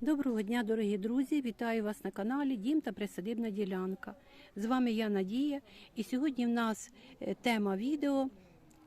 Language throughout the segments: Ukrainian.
Доброго дня, дорогі друзі! Вітаю вас на каналі Дім та Присадибна ділянка. З вами я Надія, і сьогодні в нас е, тема відео,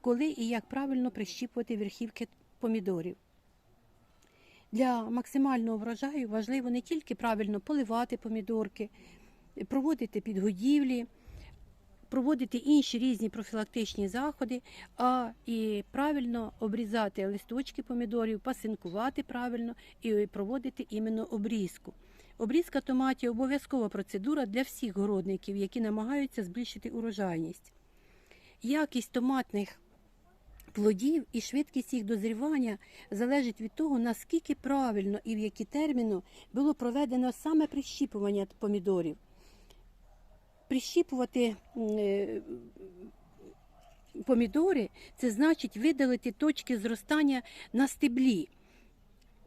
коли і як правильно прищіпувати верхівки помідорів. Для максимального врожаю важливо не тільки правильно поливати помідорки, проводити підгодівлі, проводити інші різні профілактичні заходи, а і правильно обрізати листочки помідорів, пасинкувати правильно і проводити іменно обрізку. Обрізка томатів обов'язкова процедура для всіх городників, які намагаються збільшити урожайність. Якість томатних плодів і швидкість їх дозрівання залежить від того, наскільки правильно і в які терміни було проведено саме прищіпування помідорів. Прищіпувати е, помідори це значить видалити точки зростання на стеблі.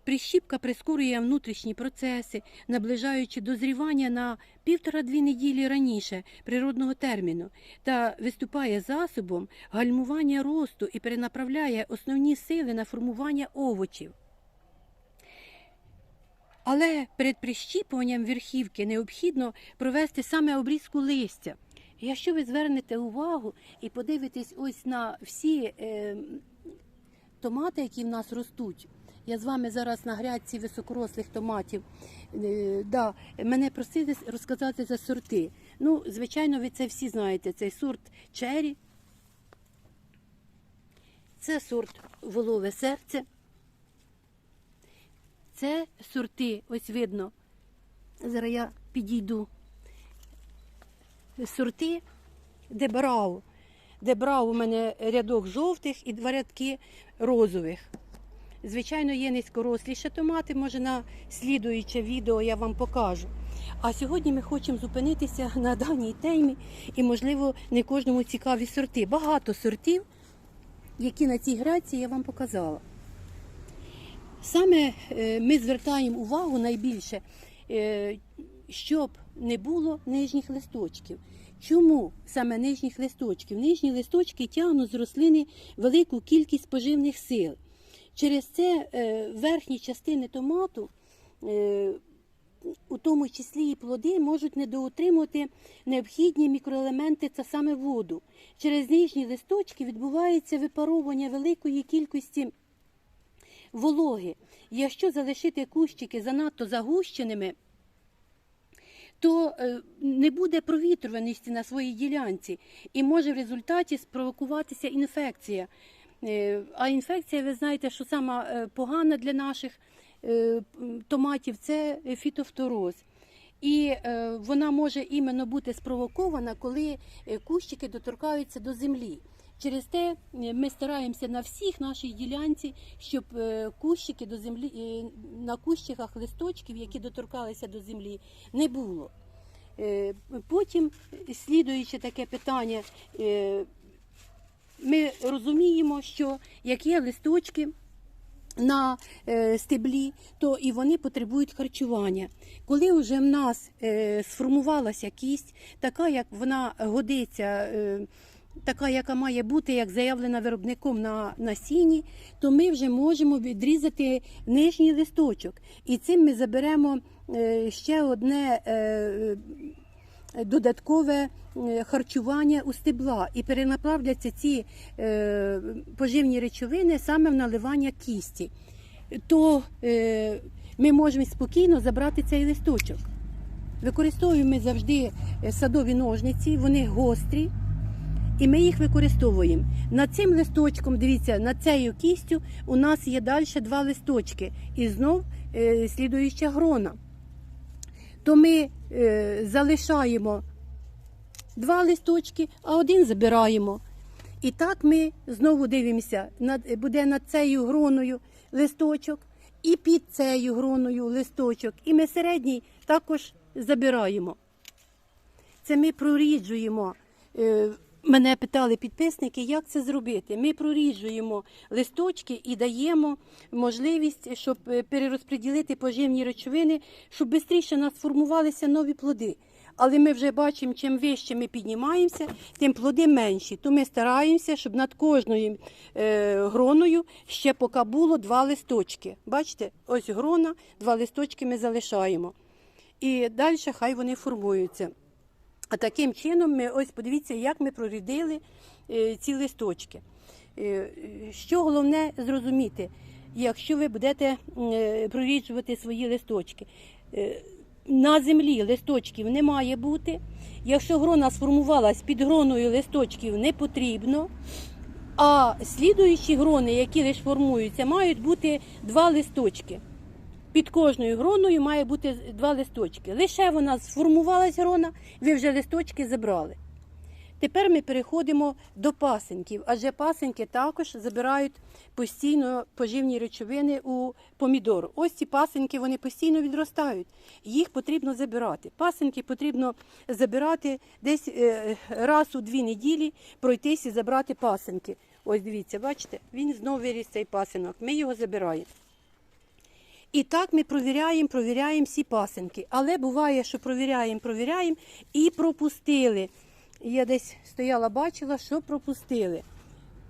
Прищіпка прискорює внутрішні процеси, наближаючи дозрівання на півтора-дві неділі раніше природного терміну, та виступає засобом гальмування росту і перенаправляє основні сили на формування овочів. Але перед прищіпуванням верхівки необхідно провести саме обрізку листя. Якщо ви звернете увагу і подивитесь ось на всі е, томати, які в нас ростуть, я з вами зараз на грядці високорослих томатів. Е, да, мене просили розказати за сорти. Ну, звичайно, ви це всі знаєте. Цей сорт Чері, це сорт волове серце. Це сорти, ось видно. Зараз я підійду. Сорти Дебрау. Дебрау у мене рядок жовтих і два рядки розових. Звичайно, є низькоросліші томати, може на слідуюче відео я вам покажу. А сьогодні ми хочемо зупинитися на даній темі і, можливо, не кожному цікаві сорти. Багато сортів, які на цій грації я вам показала. Саме е, ми звертаємо увагу найбільше, е, щоб не було нижніх листочків. Чому саме нижніх листочків? Нижні листочки тягнуть з рослини велику кількість поживних сил. Через це е, верхні частини томату, у тому числі і плоди, можуть недоотримувати необхідні мікроелементи та саме воду. Через нижні листочки відбувається випаровування великої кількості вологи. Якщо залишити кущики занадто загущеними, то е, не буде провітрюваності на своїй ділянці і може в результаті спровокуватися інфекція. Е, А інфекція, ви знаєте, що сама е, погана для наших томатів це фітофтороз. І вона може іменно бути спровокована, коли кущики доторкаються до землі. Через те е, ми стараємося на всіх нашій ділянці, щоб е, кущики до землі е, на кущиках листочків, які доторкалися до землі, не було. Потім, слідуючи таке питання, ми розуміємо, що як є листочки на стеблі, то і вони потребують харчування. Коли вже в нас сформувалася кість, така як вона годиться. Така, яка має бути, як заявлена виробником на насінні, то ми вже можемо відрізати нижній листочок. І цим ми заберемо е, ще одне е, додаткове е, харчування у стебла і перенаправляться ці поживні речовини саме в наливання кісті. То ми можемо спокійно забрати цей листочок. Використовуємо ми завжди садові ножниці, вони гострі. І ми їх використовуємо. Над цим листочком, дивіться, над цією кістю у нас є далі два листочки. І знов е, слідуюча грона. То ми е, залишаємо два листочки, а один забираємо. І так ми знову дивимося, над, буде над цією гроною листочок, і під цією гроною листочок. І ми середній також забираємо. Це ми проріджуємо. Е, Мене питали підписники, як це зробити. Ми проріджуємо листочки і даємо можливість, щоб е, перерозподілити поживні речовини, щоб швидше нас формувалися нові плоди. Але ми вже бачимо, чим вище ми піднімаємося, тим плоди менші. То ми стараємося, щоб над кожною е, гроною ще поки було два листочки. Бачите, ось грона, два листочки ми залишаємо. І далі хай вони формуються. А таким чином, ми ось подивіться, як ми прорядили е, ці листочки. Е, Що головне зрозуміти, якщо ви будете е, проріджувати свої листочки. На землі листочків не має бути. Якщо грона сформувалась під гроною листочків не потрібно. А слідуючі грони, які лише формуються, мають бути два листочки. Під кожною гроною має бути два листочки. Лише вона сформувалась грона, ви вже листочки забрали. Тепер ми переходимо до пасенків, адже пасенки також забирають постійно поживні речовини у помідор. Ось ці пасенки вони постійно відростають. Їх потрібно забирати. Пасенки потрібно забирати десь е, раз у дві неділі пройтись і забрати пасенки. Ось дивіться, бачите, він знову виріс цей пасинок. Ми його забираємо. І так ми провіряємо, провіряємо всі пасенки. Але буває, що провіряємо, провіряємо і пропустили. Я десь стояла, бачила, що пропустили.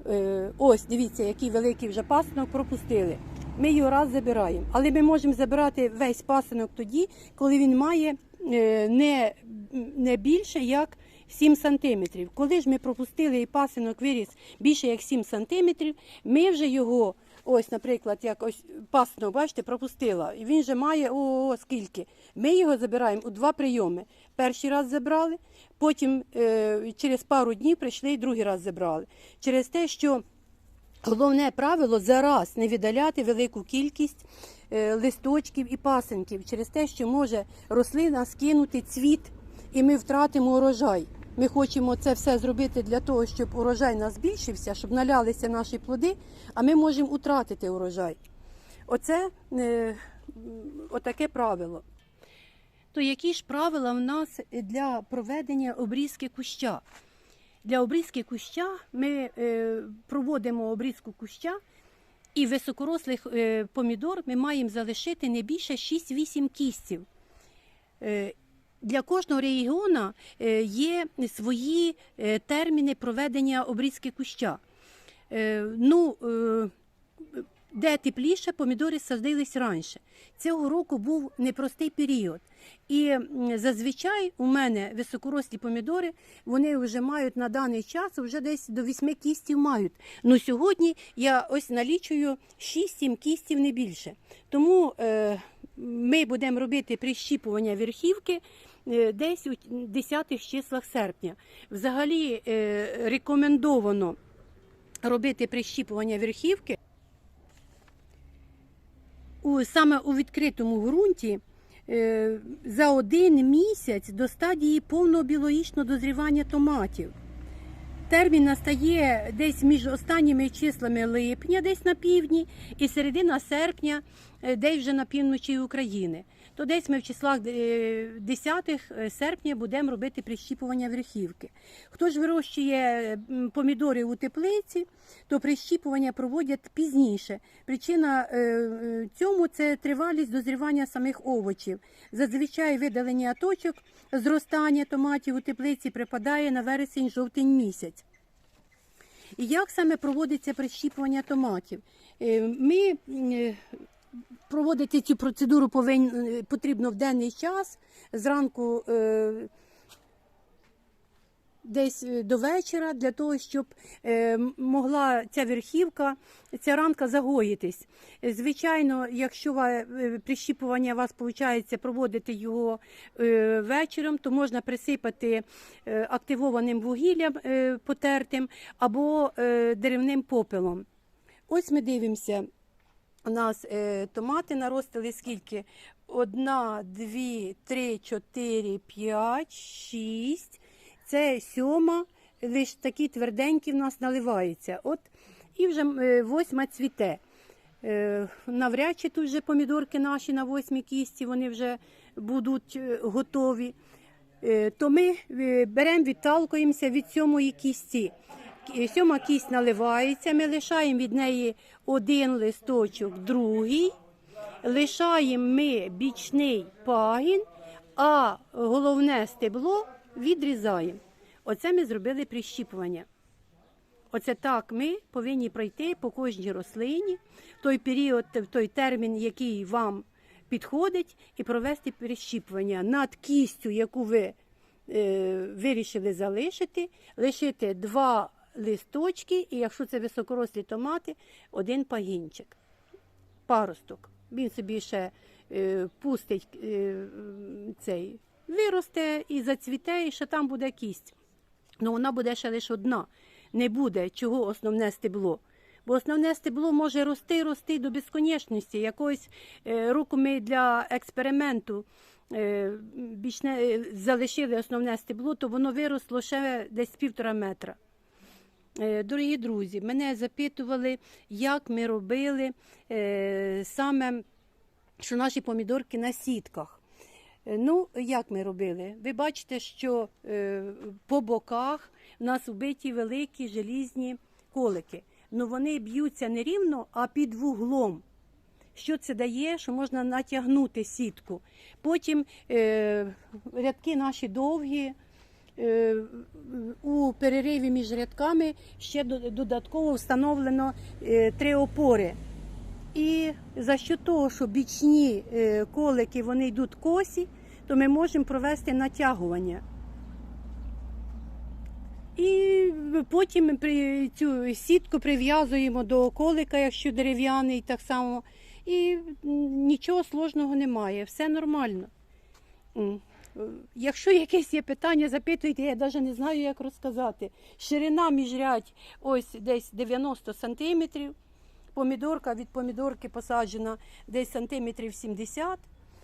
Е, ось, дивіться, який великий вже пасинок пропустили. Ми його раз забираємо. Але ми можемо забирати весь пасинок тоді, коли він має е, не, не більше як 7 сантиметрів. Коли ж ми пропустили і пасинок виріс більше як 7 сантиметрів, ми вже його, ось, наприклад, як ось пасинок, бачите, пропустила. І він вже має о, о скільки. Ми його забираємо у два прийоми. Перший раз забрали, потім е, через пару днів прийшли і другий раз забрали. Через те, що Головне правило зараз не віддаляти велику кількість е, листочків і пасенків через те, що може рослина скинути цвіт, і ми втратимо урожай. Ми хочемо це все зробити для того, щоб урожай нас збільшився, щоб налялися наші плоди, а ми можемо втратити урожай. Оце е, отаке правило. То які ж правила в нас для проведення обрізки куща? Для обрізки куща ми е, проводимо обрізку куща, і високорослих е, помідор ми маємо залишити не більше 6-8 кістів. Для кожного регіону е, є свої е, терміни проведення обрізки куща. Е, ну, де тепліше, помідори садились раніше. Цього року був непростий період. І зазвичай у мене високорослі помідори, вони вже мають на даний час вже десь до 8 кістів мають. Ну сьогодні я ось налічую 6-7 кістів не більше. Тому е, ми будемо робити прищіпування верхівки десь у 10 числах серпня. Взагалі е, рекомендовано робити прищіпування верхівки саме у відкритому ґрунті е, за один місяць до стадії повного біологічного дозрівання томатів. Термін настає десь між останніми числами липня, десь на півдні, і середина серпня, е, десь вже на півночі України. То десь ми в числах е, 10 серпня будемо робити прищіпування верхівки. Хто ж вирощує помідори у теплиці, то прищіпування проводять пізніше. Причина е, е, цьому це тривалість дозрівання самих овочів. Зазвичай видалення точок зростання томатів у теплиці припадає на вересень-жовтень місяць. І як саме проводиться прищіпування томатів? Е, Ми е, проводити цю процедуру повинен, потрібно в денний час, зранку е, десь е, до вечора, для того, щоб е, могла ця верхівка, ця ранка загоїтись. Звичайно, якщо е, прищіпування у вас виходить проводити його е, вечором, то можна присипати е, активованим вугіллям е, потертим або е, деревним попелом. Ось ми дивимося. У нас е, томати наростили скільки? Одна, дві, три, чотири, п'ять, шість. Це сьома, лише такі тверденькі в нас наливаються. От, і вже е, восьма цвіте. Е, навряд чи тут вже помідорки наші на восьмій кісті, вони вже будуть готові. То ми беремо, відталкуємося від сьомої кісті. Сьома кість наливається, ми лишаємо від неї один листочок, другий, лишаємо ми бічний пагін, а головне стебло відрізаємо. Оце ми зробили прищіпування. Оце так ми повинні пройти по кожній рослині той період, той термін, який вам підходить, і провести прищіпування над кістю, яку ви е, вирішили залишити, лишити два листочки, і якщо це високорослі томати, один пагінчик, паросток. Він собі ще е, пустить е, цей, виросте і зацвіте, і ще там буде кість. Ну вона буде ще лише одна. Не буде чого основне стебло. Бо основне стебло може рости, рости до безконечності. Якогось е, року ми для експерименту е, більш не, е, залишили основне стебло, то воно виросло ще десь півтора метра. Е, Дорогі друзі, мене запитували, як ми робили е, саме, що наші помідорки на сітках. Е, Ну, як ми робили? Ви бачите, що по боках в нас вбиті великі желізні колики. Ну вони б'ються не рівно, а під вуглом. Що це дає? Що можна натягнути сітку. Потім рядки наші довгі. Е, у перериві між рядками ще додатково встановлено е, три опори. І за що того, що бічні е, колики вони йдуть косі, то ми можемо провести натягування. І потім цю сітку прив'язуємо до колика, якщо дерев'яний, так само. І нічого сложного немає, все нормально. Якщо якесь є питання, запитуйте, я навіть не знаю, як розказати. Ширина міжрядь ось десь 90 сантиметрів. Помідорка від помідорки посаджена десь сантиметрів 70.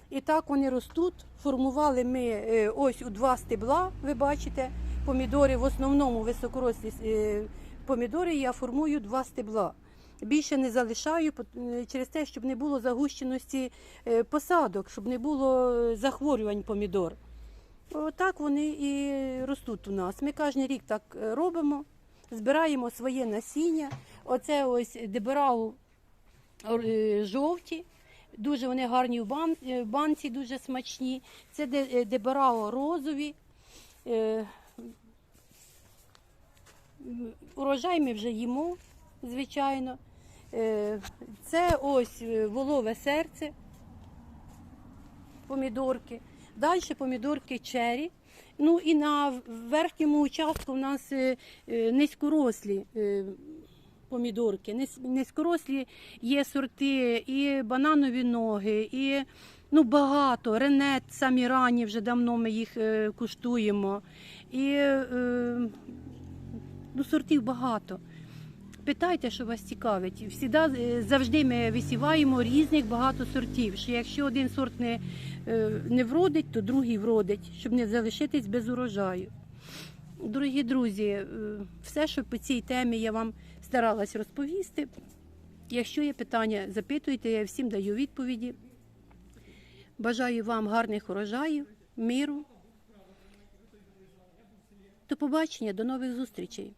І так вони ростуть. Формували ми е, ось у два стебла, ви бачите. Помідори в основному високорослі е, помідори я формую два стебла. Більше не залишаю е, через те, щоб не було загущеності е, посадок, щоб не було е, захворювань помідор. Отак вони і ростуть у нас. Ми кожен рік так робимо, збираємо своє насіння. Оце ось дебрау е, жовті. Дуже вони гарні в бан- в банці, дуже смачні. Це де- е, розові. Урожай ми вже їмо, звичайно. Е, Це ось е, волове серце, помідорки. Далі помідорки чері. Ну і на верхньому участку у нас е, низькорослі помідорки. Низькорослі є сорти, і бананові ноги, і ну, багато. Ренет, самі ранні, вже давно ми їх куштуємо. І ну, сортів багато. Питайте, що вас цікавить. Всіда, е, завжди ми висіваємо різних багато сортів. Що якщо один сорт не, е, не вродить, то другий вродить, щоб не залишитись без урожаю. Дорогі друзі, е, все, що по цій темі я вам старалась розповісти. Якщо є питання, запитуйте, я всім даю відповіді. Бажаю вам гарних урожаїв, миру. До побачення, до нових зустрічей.